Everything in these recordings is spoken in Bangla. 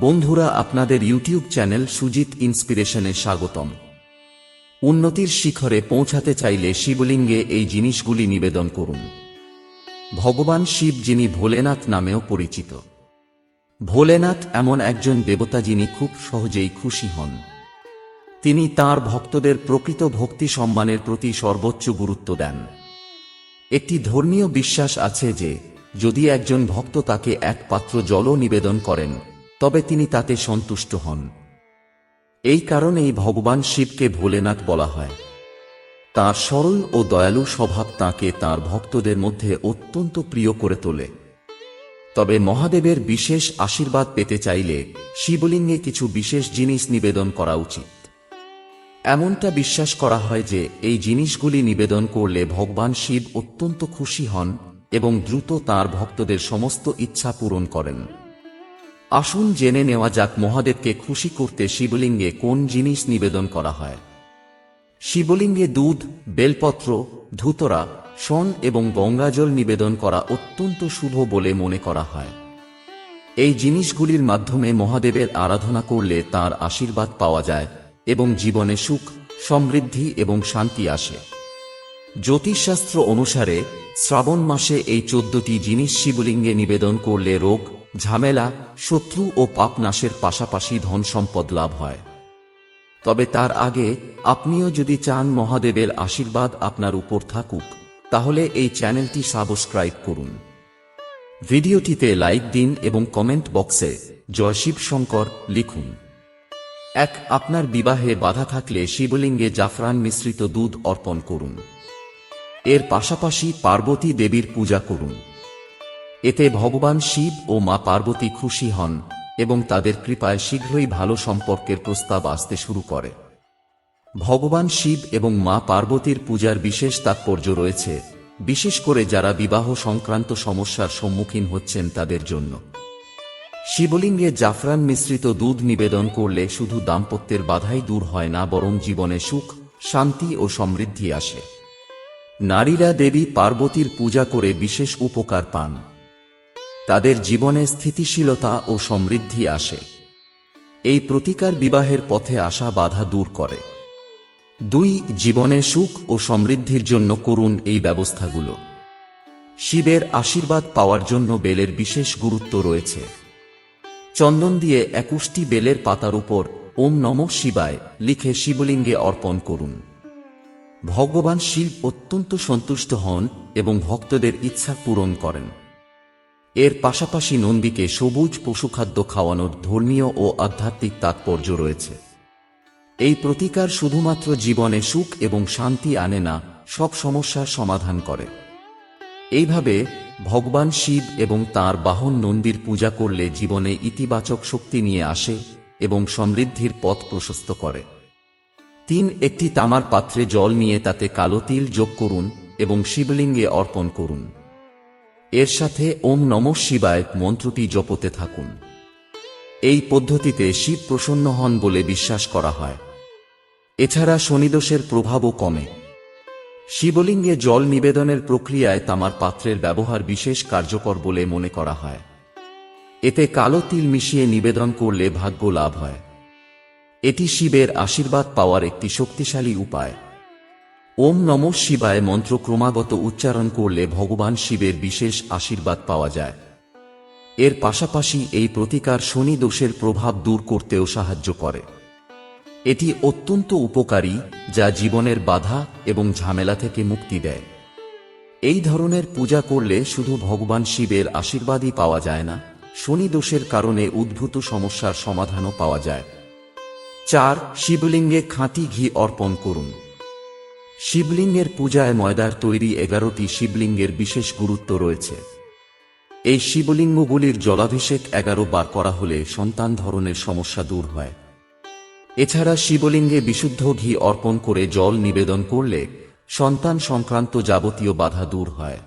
বন্ধুরা, আপনাদের ইউটিউব চ্যানেল সুজিত ইন্সপিরেশনে স্বাগতম। উন্নতির শিখরে পৌঁছাতে চাইলে শিবলিঙ্গে এই জিনিসগুলি নিবেদন করুন। ভগবান শিব যিনি ভোলেনাথ নামেও পরিচিত। ভোলেনাথ এমন একজন দেবতা যিনি খুব সহজেই খুশি হন। তিনি তার ভক্তদের প্রকৃত ভক্তি সম্মানের প্রতি সর্বোচ্চ গুরুত্ব দেন। একটি ধর্মীয় বিশ্বাস আছে যে, যদি একজন ভক্ত তাকে এক পাত্র জলও নিবেদন করেন তবে তিনি তাতে সন্তুষ্ট হন। এই কারণেই ভগবান শিবকে ভোলেনাথ বলা হয়। তার সরল ও দয়ালু স্বভাব তাকে তার ভক্তদের মধ্যে অত্যন্ত প্রিয় করে তোলে। তবে মহাদেবের বিশেষ আশীর্বাদ পেতে চাইলে শিবলিঙ্গে কিছু বিশেষ জিনিস নিবেদন করা উচিত। এমনটা বিশ্বাস করা হয় যে এই জিনিসগুলি নিবেদন করলে ভগবান শিব অত্যন্ত খুশি হন এবং দ্রুত তার ভক্তদের সমস্ত ইচ্ছা পূরণ করেন। আসুন জেনে নেওয়া যাক মহাদেবকে খুশি করতে শিবলিঙ্গে কোন জিনিস নিবেদন করা হয়। শিবলিঙ্গে দুধ, বেলপত্র, ধুতরা, শন এবং গঙ্গাজল নিবেদন করা অত্যন্ত শুভ বলে মনে করা হয়। এই জিনিসগুলির মাধ্যমে মহাদেবের আরাধনা করলে তার আশীর্বাদ পাওয়া যায় এবং জীবনে সুখ, সমৃদ্ধি এবং শান্তি আসে। জ্যোতিষশাস্ত্র অনুসারে শ্রাবণ মাসে এই চোদ্দটি জিনিস শিবলিঙ্গে নিবেদন করলে রোগ ঝামেলা, শত্রু ও পাপ নাশের পাশাপাশি ধন সম্পদ লাভ হয়। তবে তার আগে আপনিও যদি চান মহাদেবের আশীর্বাদ আপনার উপর থাকুক, তাহলে এই চ্যানেলটি সাবস্ক্রাইব করুন। ভিডিওটিতে লাইক দিন এবং কমেন্ট বক্সে জয় শিব শঙ্কর লিখুন। এক, আপনার বিবাহে বাধা থাকলে শিবলিঙ্গে জাফরান মিশ্রিত দুধ অর্পণ করুন। এর পাশাপাশি পার্বতী দেবীর পূজা করুন। এতে ভগবান শিব ও মা পার্বতী খুশি হন এবং তাদের কৃপায় শীঘ্রই ভালো সম্পর্কের প্রস্তাব আসতে শুরু করে। ভগবান শিব এবং মা পার্বতীর পূজার বিশেষ তাৎপর্য রয়েছে, বিশেষ করে যারা বিবাহ সংক্রান্ত সমস্যার সম্মুখীন হচ্ছেন তাদের জন্য। শিবলিঙ্গে জাফরান মিশ্রিত দুধ নিবেদন করলে শুধু দাম্পত্যের বাধাই দূর হয় না, বরং জীবনে সুখ, শান্তি ও সমৃদ্ধি আসে। নারীরা দেবী পার্বতীর পূজা করে বিশেষ উপকার পান। তাদের জীবনে স্থিতিশীলতা ও সমৃদ্ধি আসে। এই প্রতিকার বিবাহের পথে আসা বাধা দূর করে। দুই, জীবনে সুখ ও সমৃদ্ধির জন্য করুন এই ব্যবস্থাগুলো। শিবের আশীর্বাদ পাওয়ার জন্য বেলের বিশেষ গুরুত্ব রয়েছে। চন্দন দিয়ে একুশটি বেলের পাতার উপর ওম নম শিবায় লিখে শিবলিঙ্গে অর্পণ করুন। ভগবান শিব অত্যন্ত সন্তুষ্ট হন এবং ভক্তদের ইচ্ছা পূরণ করেন। এর পাশাপাশি নন্দীকে সবুজ পশুখাদ্য খাওয়ানোর ধর্মীয় ও আধ্যাত্মিক তাৎপর্য রয়েছে। এই প্রতিকার শুধুমাত্র জীবনে সুখ এবং শান্তি আনে না, সব সমস্যার সমাধান করে। এইভাবে ভগবান শিব এবং তার বাহন নন্দীর পূজা করলে জীবনে ইতিবাচক শক্তি নিয়ে আসে এবং সমৃদ্ধির পথ প্রশস্ত করে। তিন, একটি তামার পাত্রে জল নিয়ে তাতে কালো তিল যোগ করুন এবং শিবলিঙ্গে অর্পণ করুন। এর সাথে ওম নম শিবায় মন্ত্রটি জপতে থাকুন। এই পদ্ধতিতে শিব প্রসন্ন হন বলে বিশ্বাস করা হয়। এছাড়া শনিদোষের প্রভাবও কমে। শিবলিঙ্গে জল নিবেদনের প্রক্রিয়ায় তামার পাত্রের ব্যবহার বিশেষ কার্যকর বলে মনে করা হয়। এতে কালো তিল মিশিয়ে নিবেদন করলে ভাগ্য লাভ হয়। এটি শিবের আশীর্বাদ পাওয়ার একটি শক্তিশালী উপায়। ওম নম শিবায় মন্ত্র ক্রমাগত উচ্চারণ করলে ভগবান শিবের বিশেষ আশীর্বাদ পাওয়া যায়। এর পাশাপাশি এই প্রতিকার শনি দোষের প্রভাব দূর করতেও সাহায্য করে। এটি অত্যন্ত উপকারী, যা জীবনের বাধা এবং ঝামেলা থেকে মুক্তি দেয়। এই ধরনের পূজা করলে শুধু ভগবান শিবের আশীর্বাদই পাওয়া যায় না, শনি দোষের কারণে উদ্ভূত সমস্যার সমাধানও পাওয়া যায়। চার, শিবলিঙ্গে খাঁটি ঘি অর্পণ করুন। শিবলিঙ্গের পূজায় ময়দার তৈরি এগারোটি শিবলিঙ্গের বিশেষ গুরুত্ব রয়েছে। এই শিবলিঙ্গগুলির জলাভিষেক এগারো বার করা হলে সন্তান ধরনের সমস্যা দূর হয়। এছাড়া শিবলিঙ্গে বিশুদ্ধ ঘি অর্পণ করে জল নিবেদন করলে সন্তান সংক্রান্ত যাবতীয় বাধা দূর হয়।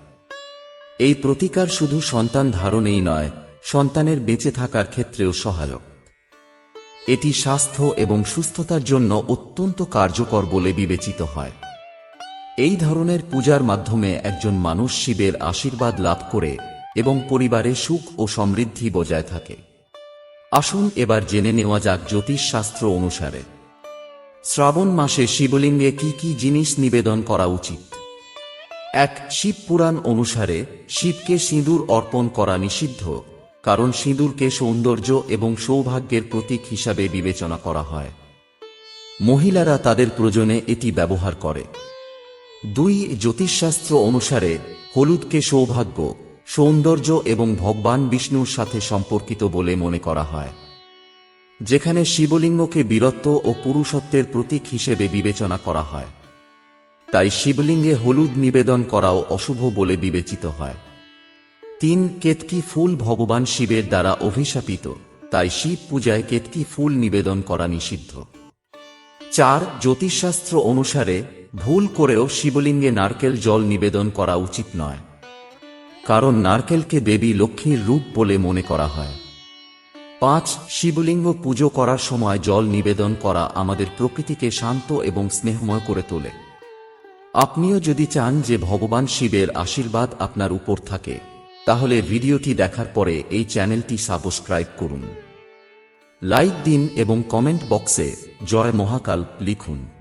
এই প্রতিকার শুধু সন্তান ধারণেই নয়, সন্তানের বেঁচে থাকার ক্ষেত্রেও সহায়ক। এটি স্বাস্থ্য এবং সুস্থতার জন্য অত্যন্ত কার্যকর বলে বিবেচিত হয়। এই ধরনের পূজার মাধ্যমে একজন মানুষ শিবের আশীর্বাদ লাভ করে এবং পরিবারে সুখ ও সমৃদ্ধি বজায় থাকে। আসুন এবার জেনে নেওয়া যাক জ্যোতিষশাস্ত্র অনুসারে। শ্রাবণ মাসে শিবলিঙ্গে কি কি জিনিস নিবেদন করা উচিত? এক, শিব পুরাণ অনুসারে শিবকে সিঁদুর অর্পণ করা নিষিদ্ধ, কারণ সিঁদুরকে সৌন্দর্য এবং সৌভাগ্যের প্রতীক হিসাবে বিবেচনা করা হয়। মহিলারা তাদের প্রয়োজনে এটি ব্যবহার করে। দুই জ্যোতিষশাস্ত্র অনুসারে হলুদকে সৌভাগ্য, সৌন্দর্য এবং ভগবান বিষ্ণুর সাথে সম্পর্কিত বলে মনে করা হয়, যেখানে শিবলিঙ্গকে বীরত্ব ও পুরুষত্বের প্রতীক হিসেবে বিবেচনা করা হয়। তাই শিবলিঙ্গে হলুদ নিবেদন করাও অশুভ বলে বিবেচিত হয়। তিন, কেতকি ফুল ভগবান শিবের দ্বারা অভিশাপিত, তাই শিব পূজায় কেতকি ফুল নিবেদন করা নিষিদ্ধ। চার, জ্যোতিষশাস্ত্র অনুসারে ভুল করেও শিবলিঙ্গে নারকেল জল নিবেদন করা উচিত নয়। কারণ নারকেলকে দেবী লক্ষ্মীর রূপ বলে মনে করা হয়। পাঁচ, শিবলিঙ্গ পুজো করার সময় জল নিবেদন করা আমাদের প্রকৃতিকে শান্ত এবং স্নেহময় করে তোলে। আপনিও যদি চান যে ভগবান শিবের আশীর্বাদ আপনার উপর থাকে, তাহলে ভিডিওটি দেখার পরে এই চ্যানেলটি সাবস্ক্রাইব করুন। লাইক দিন এবং কমেন্ট বক্সে জয় মহাকাল লিখুন।